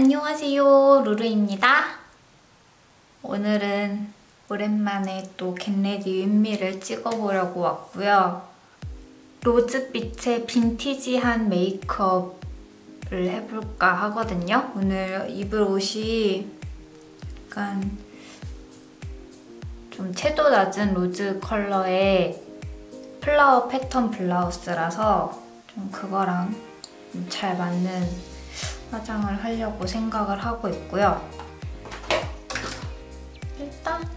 안녕하세요 루루입니다. 오늘은 오랜만에 또 겟레디 윗미를 찍어보려고 왔고요. 로즈빛의 빈티지한 메이크업을 해볼까 하거든요. 오늘 입을 옷이 약간 좀 채도 낮은 로즈 컬러의 플라워 패턴 블라우스라서 좀 그거랑 잘 맞는 화장을 하려고 생각을 하고 있고요. 일단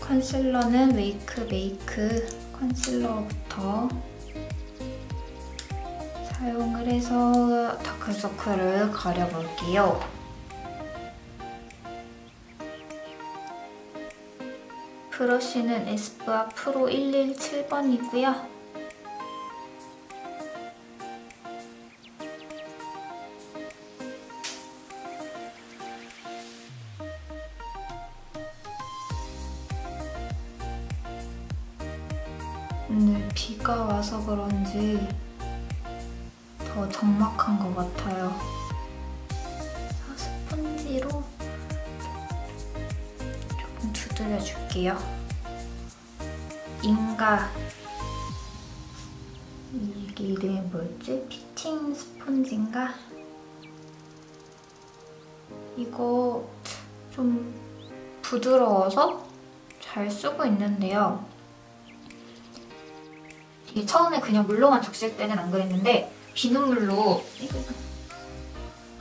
컨실러는 웨이크 메이크 컨실러부터 사용을 해서 다크서클을 가려볼게요. 브러쉬는 에스쁘아 프로 117번이고요. 오늘 비가 와서 그런지 더 적막한 것 같아요. 스펀지로 조금 두드려줄게요. 인가 이게 이름이 뭐였지? 피팅 스펀지인가? 이거 좀 부드러워서 잘 쓰고 있는데요. 처음에 그냥 물로만 적실 때는 안 그랬는데 비눗물로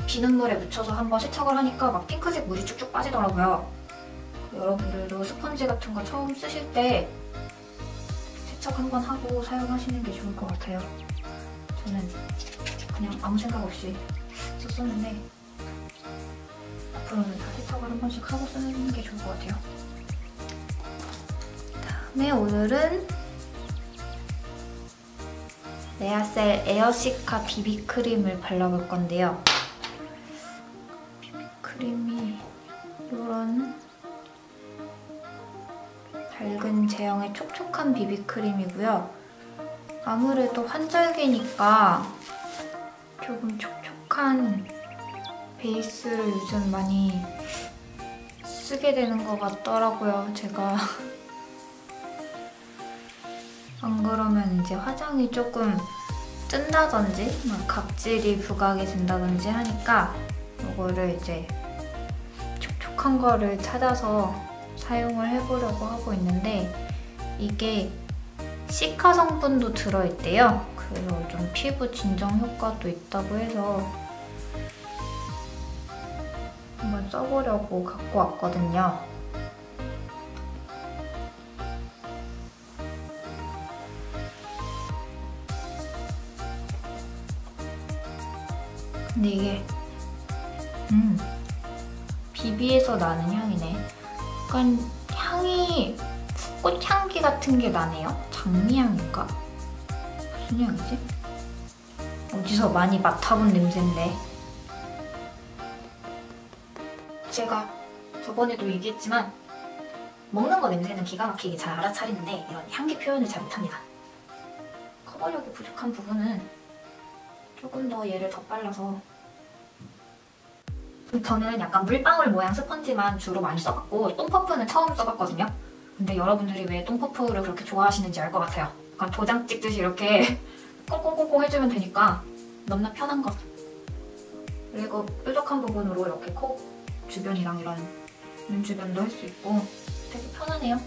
비눗물에 묻혀서 한번 세척을 하니까 막 핑크색 물이 쭉쭉 빠지더라고요. 여러분들도 스펀지 같은 거 처음 쓰실 때 세척 한번 하고 사용하시는 게 좋을 것 같아요. 저는 그냥 아무 생각 없이 썼었는데 앞으로는 다 세척을 한 번씩 하고 쓰는 게 좋을 것 같아요. 다음에 오늘은 레아셀 에어시카 비비크림을 발라볼 건데요. 비비크림이 이런 밝은 제형의 촉촉한 비비크림이고요. 아무래도 환절기니까 조금 촉촉한 베이스를 요즘 많이 쓰게 되는 것 같더라고요. 제가 안 그러면 이제 화장이 조금 뜬다든지 막 각질이 부각이 된다든지 하니까 이거를 이제 촉촉한 거를 찾아서 사용을 해보려고 하고 있는데 이게 시카 성분도 들어있대요. 그래서 좀 피부 진정 효과도 있다고 해서 한번 써보려고 갖고 왔거든요. 근데 이게 음 비비에서 나는 향이네. 약간 향이 꽃향기 같은 게 나네요. 장미향인가? 무슨 향이지? 어디서 많이 맡아본 냄새인데 제가 저번에도 얘기했지만 먹는 거 냄새는 기가 막히게 잘 알아차리는데 이런 향기 표현을 잘 못합니다. 커버력이 부족한 부분은 조금 더 얘를 더 빨라서 저는 약간 물방울 모양 스펀지만 주로 많이 써봤고 똥퍼프는 처음 써봤거든요. 근데 여러분들이 왜 똥퍼프를 그렇게 좋아하시는지 알 것 같아요. 약간 도장 찍듯이 이렇게 꽁꽁꽁꽁 해주면 되니까 너무나 편한 것. 그리고 뾰족한 부분으로 이렇게 코 주변이랑 이런 눈 주변도 할 수 있고 되게 편하네요.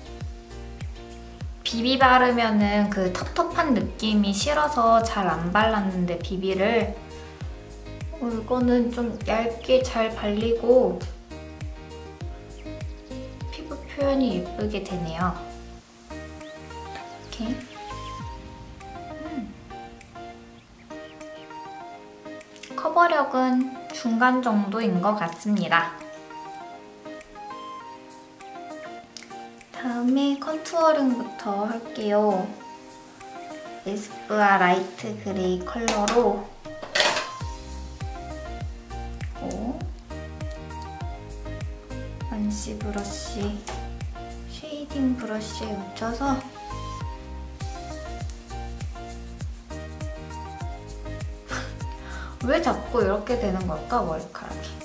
비비 바르면은 그 텁텁한 느낌이 싫어서 잘 안 발랐는데 비비를 어, 이거는 좀 얇게 잘 발리고 피부 표현이 예쁘게 되네요. 이렇게 음. 커버력은 중간 정도인 것 같습니다. 다음에 컨투어링부터 할게요. 에스쁘아 라이트 그레이 컬러로 고 원시 브러쉬 쉐이딩 브러쉬에 묻혀서 왜 자꾸 이렇게 되는 걸까, 머리카락이?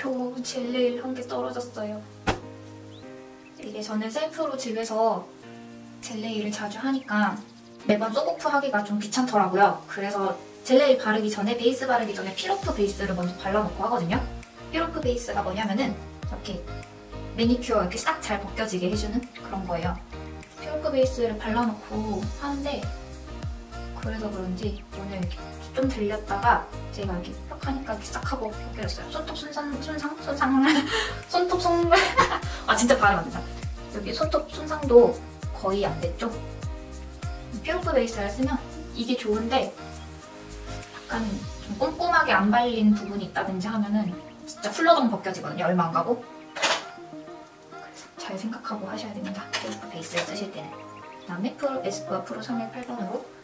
겨우 젤리일 한 개 떨어졌어요. 이게 저는 셀프로 집에서 젤레이를 자주 하니까 매번 소고프 하기가 좀 귀찮더라고요. 그래서 젤레이 바르기 전에 베이스 바르기 전에 피로프 베이스를 먼저 발라놓고 하거든요. 피로프 베이스가 뭐냐면은 이렇게 매니큐어 이렇게 싹 잘 벗겨지게 해주는 그런 거예요. 피로프 베이스를 발라놓고 하는데 그래서 그런지 오늘 좀 들렸다가 제가 이렇게 딱 하니까 이렇게 싹 하고 벗겨졌어요. 손톱 손상, 손상, 손상, 손톱 손... 아 진짜 발음 안 된다. 여기 손톱 손상도 거의 안 됐죠? 피로프 베이스를 쓰면 이게 좋은데 약간 좀 꼼꼼하게 안 발린 부분이 있다든지 하면은 진짜 훌러덩 벗겨지거든요. 얼마 안 가고. 잘 생각하고 하셔야 됩니다. 피로프 베이스를 쓰실 때는. 그다음에 프로 에스쁘아 프로 318번으로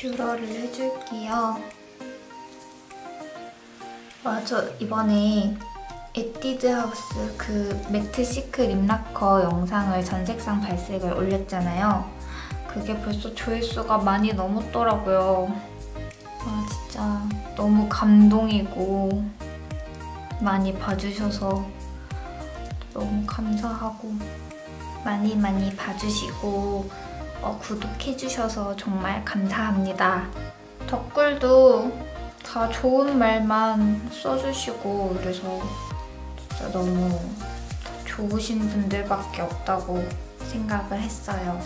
뷰러를 해줄게요. 맞아, 이번에 에뛰드 하우스 그 매트 시크 립라커 영상을 전색상 발색을 올렸잖아요. 그게 벌써 조회수가 많이 넘었더라고요. 아, 진짜 너무 감동이고 많이 봐주셔서 너무 감사하고 많이 많이 봐주시고 어, 구독해주셔서 정말 감사합니다. 댓글도 다 좋은 말만 써주시고 그래서 진짜 너무 좋으신 분들밖에 없다고 생각을 했어요.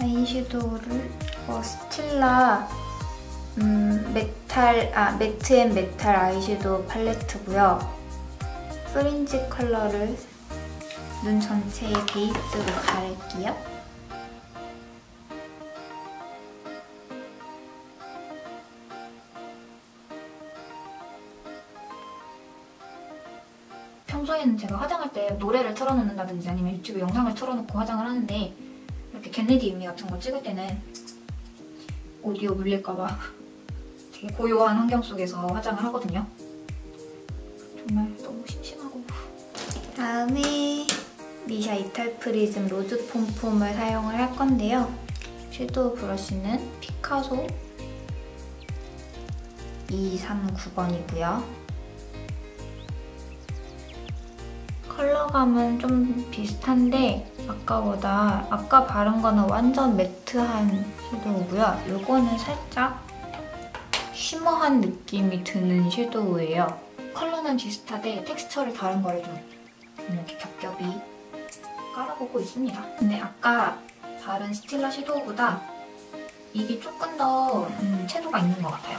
아이섀도우를 어, 스틸라 음, 메탈, 아, 매트 앤 메탈 아이섀도우 팔레트고요. 프린지 컬러를 눈 전체에 베이스로 가릴게요. 제가 화장할 때 노래를 틀어놓는다든지 아니면 유튜브 영상을 틀어놓고 화장을 하는데 이렇게 겟레디 유미 같은 거 찍을 때는 오디오 물릴까봐 되게 고요한 환경 속에서 화장을 하거든요. 정말 너무 심심하고 다음에 미샤 이탈 프리즘 로즈 폼폼을 사용을 할 건데요. 섀도우 브러쉬는 피카소 239번이고요. 컬러감은 좀 비슷한데 아까보다 아까 바른 거는 완전 매트한 섀도우고요. 이거는 살짝 쉬머한 느낌이 드는 섀도우예요. 컬러는 비슷하되 텍스처를 다른 거를 좀 이렇게 겹겹이 깔아보고 있습니다. 근데 아까 바른 스틸러 섀도우보다 이게 조금 더 음, 채도가 있는 것 같아요.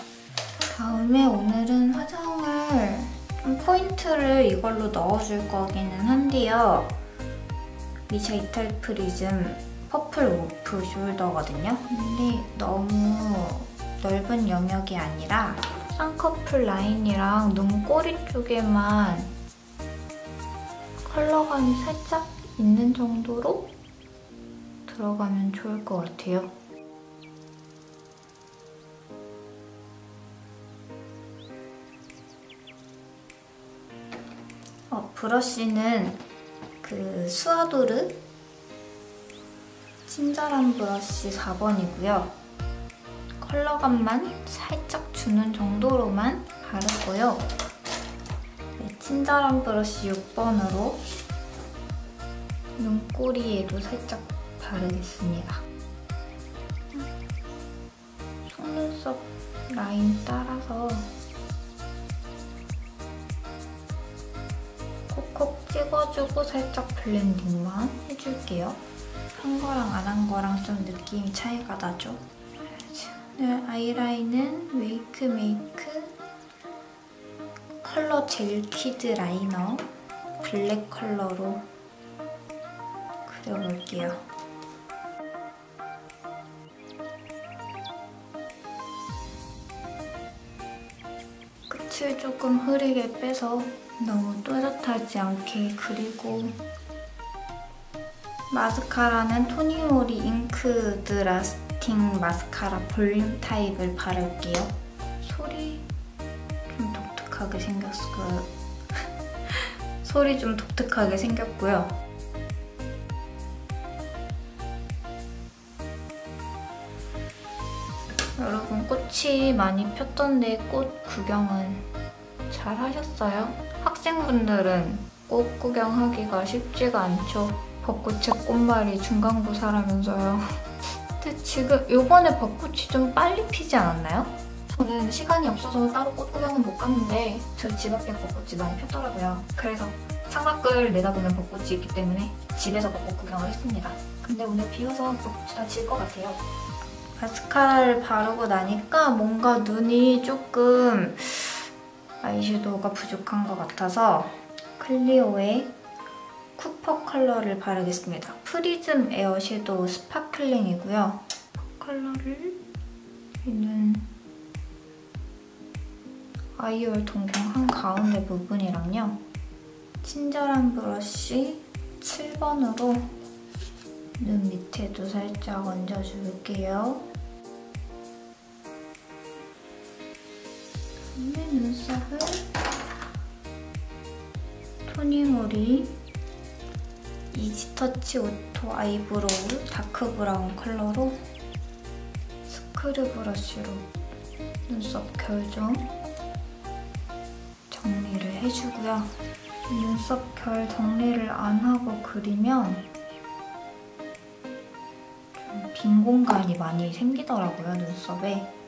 다음에 오늘은 화장을 포인트를 이걸로 넣어줄 거기는 한데요. 미샤 이탈 프리즘 퍼플 오프 숄더거든요. 근데 너무 넓은 영역이 아니라 쌍꺼풀 라인이랑 눈 꼬리 쪽에만 컬러감이 살짝 있는 정도로 들어가면 좋을 것 같아요. 브러쉬는 그 수아도르 친절한 브러쉬 4번이고요. 컬러감만 살짝 주는 정도로만 바르고요. 네, 친절한 브러쉬 6번으로 눈꼬리에도 살짝 바르겠습니다. 속눈썹 라인 따라서 찍어주고 살짝 블렌딩만 해줄게요. 한 거랑 안 한 거랑 좀 느낌이 차이가 나죠? 오늘 아이라인은 웨이크 메이크 컬러 젤 퀴드 라이너 블랙 컬러로 그려볼게요. 끝을 조금 흐리게 빼서 너무 또렷하지 않게 그리고 마스카라는 토니모리 잉크 드 라스틱 핑 마스카라 볼륨 타입을 바를게요. 소리 좀 독특하게 생겼어요. 소리 좀 독특하게 생겼고요. 여러분 꽃이 많이 폈던데 꽃 구경은 잘 하셨어요? 학생분들은 꽃 구경하기가 쉽지가 않죠. 벚꽃의 꽃말이 중간고사라면서요. 근데 지금 요번에 벚꽃이 좀 빨리 피지 않았나요? 저는 시간이 없어서 따로 꽃 구경은 못 갔는데 저희 집 앞에 벚꽃이 많이 폈더라고요. 그래서 창밖을 내다보면 벚꽃이 있기 때문에 집에서 벚꽃 구경을 했습니다. 근데 오늘 비 와서 벚꽃이 다 질 것 같아요. 마스카라를 바르고 나니까 뭔가 눈이 조금 아이섀도우가 부족한 것 같아서 클리오의 쿠퍼 컬러를 바르겠습니다. 프리즘 에어 섀도우 스파클링이고요. 컬러를 이는 아이올 동공 한가운데 부분이랑요. 친절한 브러쉬 7번으로 눈 밑에도 살짝 얹어줄게요. 다음에 눈썹을 토닝오리 이지터치 오토 아이브로우 다크 브라운 컬러로 스크류 브러쉬로 눈썹 결정 정리를 해주고요. 눈썹 결 정리를 안 하고 그리면 좀빈 공간이 많이 생기더라고요, 눈썹에.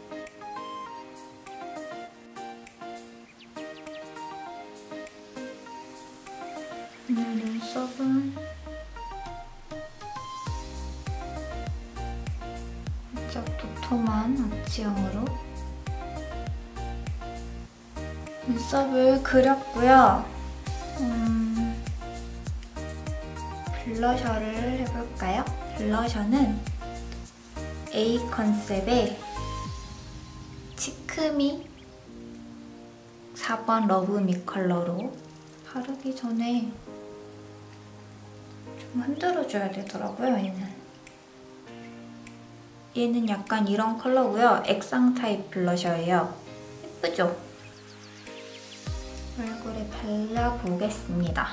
눈썹을 그렸고요. 음, 블러셔를 해볼까요? 블러셔는 A 컨셉의 치크미 4번 러브미 컬러로 바르기 전에 좀 흔들어줘야 되더라고요, 얘는. 얘는 약간 이런 컬러고요. 액상 타입 블러셔예요. 예쁘죠? 얼굴에 발라보겠습니다.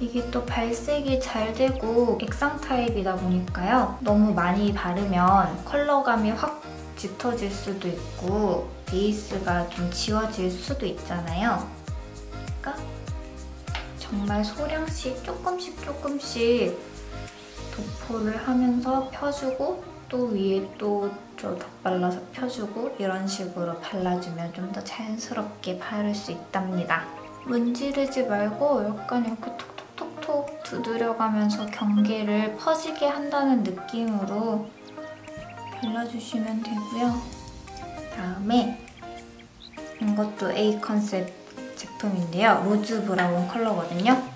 이게 또 발색이 잘 되고 액상 타입이다 보니까요. 너무 많이 바르면 컬러감이 확 짙어질 수도 있고 베이스가 좀 지워질 수도 있잖아요. 그러니까 정말 소량씩 조금씩 조금씩 도포를 하면서 펴주고 또 위에 또더 덧발라서 펴주고 이런 식으로 발라주면 좀 더 자연스럽게 바를 수 있답니다. 문지르지 말고 약간 이렇게 톡톡톡톡 두드려가면서 경계를 퍼지게 한다는 느낌으로 발라주시면 되고요. 다음에 이것도 A 컨셉 제품인데요. 로즈 브라운 컬러거든요.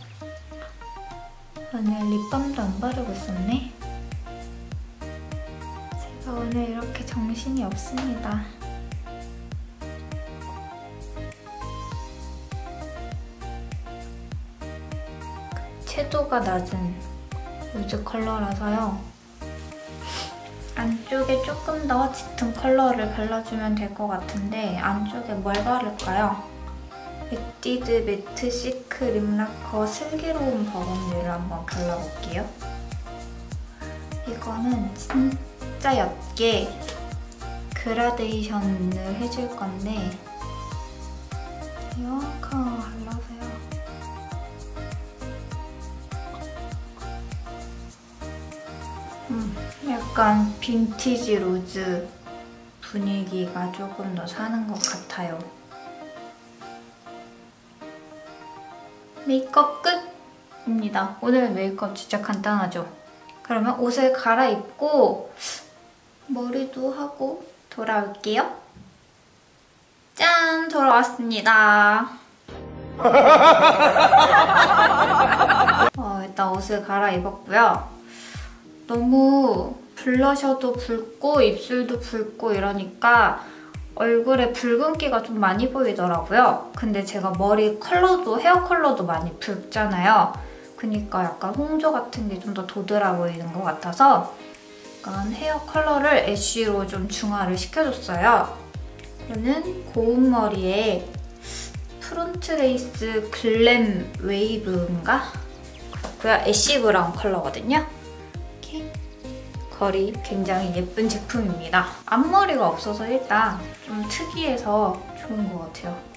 오늘 립밤도 안 바르고 있었네. 제가 오늘 이렇게 정신이 없습니다. 채도가 낮은 로즈 컬러라서요. 안쪽에 조금 더 짙은 컬러를 발라주면 될 것 같은데 안쪽에 뭘 바를까요? 에뛰드 매트 시크 립라커 슬기로운 버건류를 한번 발라볼게요. 이거는 진짜 옅게 그라데이션을 해줄 건데 이만큼 발라서요. 음, 약간 빈티지 로즈 분위기가 조금 더 사는 것 같아요. 메이크업 끝입니다. 오늘 메이크업 진짜 간단하죠? 그러면 옷을 갈아입고 머리도 하고 돌아올게요. 짠! 돌아왔습니다. 어, 일단 옷을 갈아입었고요. 너무 블러셔도 붉고 입술도 붉고 이러니까 얼굴에 붉은기가 좀 많이 보이더라고요. 근데 제가 머리 컬러도 헤어 컬러도 많이 붉잖아요. 그니까 약간 홍조 같은 게 좀 더 도드라 보이는 것 같아서 약간 헤어 컬러를 애쉬로 좀 중화를 시켜줬어요. 저는 고운 머리에 프론트 레이스 글램 웨이브인가? 그야 애쉬 브라운 컬러거든요. 이렇게 거리 굉장히 예쁜 제품입니다. 앞머리가 없어서 일단 좀 특이해서 좋은 것 같아요.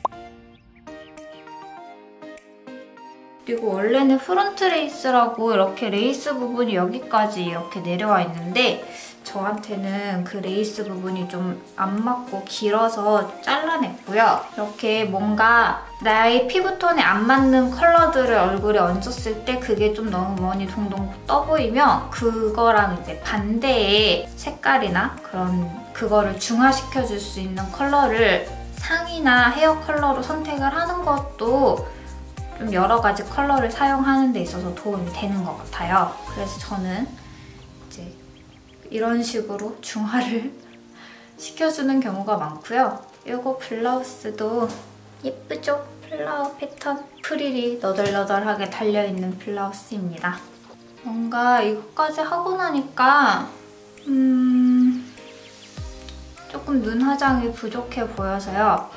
그리고 원래는 프론트 레이스라고 이렇게 레이스 부분이 여기까지 이렇게 내려와 있는데 저한테는 그 레이스 부분이 좀 안 맞고 길어서 잘라냈고요. 이렇게 뭔가 나의 피부톤에 안 맞는 컬러들을 얼굴에 얹었을 때 그게 좀 너무 머니 동동 떠 보이면 그거랑 이제 반대의 색깔이나 그런 그거를 중화시켜 줄 수 있는 컬러를 상이나 헤어 컬러로 선택을 하는 것도 좀 여러 가지 컬러를 사용하는 데 있어서 도움이 되는 것 같아요. 그래서 저는 이제 이런 식으로 중화를 시켜주는 경우가 많고요. 이거 블라우스도 예쁘죠? 플라워 패턴 프릴이 너덜너덜하게 달려있는 블라우스입니다. 뭔가 이거까지 하고 나니까 음... 조금 눈 화장이 부족해 보여서요.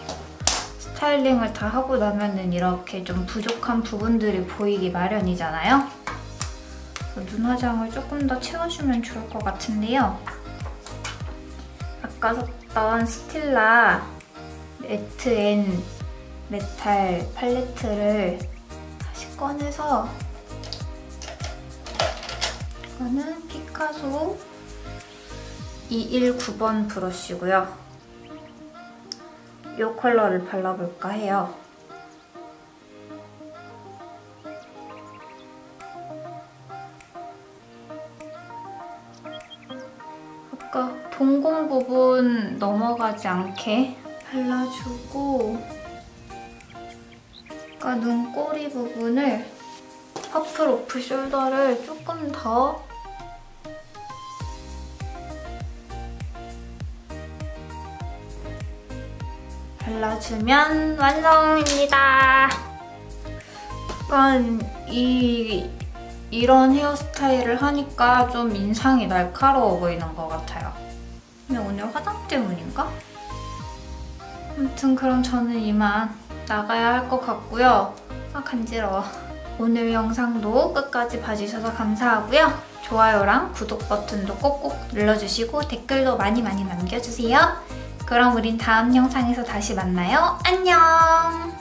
스타일링을 다 하고 나면은 이렇게 좀 부족한 부분들이 보이기 마련이잖아요. 눈 화장을 조금 더 채워주면 좋을 것 같은데요. 아까 샀던 스틸라 매트 앤 메탈 팔레트를 다시 꺼내서 이거는 피카소 219번 브러쉬고요. 이 컬러를 발라볼까 해요. 아까 동공 부분 넘어가지 않게 발라주고 아까 눈꼬리 부분을 퍼플 오프 숄더를 조금 더 발라주면 완성입니다. 약간 이 이런 헤어스타일을 하니까 좀 인상이 날카로워 보이는 것 같아요. 근데 오늘 화장 때문인가? 아무튼 그럼 저는 이만 나가야 할 것 같고요. 아 간지러워. 오늘 영상도 끝까지 봐주셔서 감사하고요. 좋아요랑 구독 버튼도 꼭꼭 눌러주시고 댓글도 많이 많이 남겨주세요. 그럼 우린 다음 영상에서 다시 만나요. 안녕!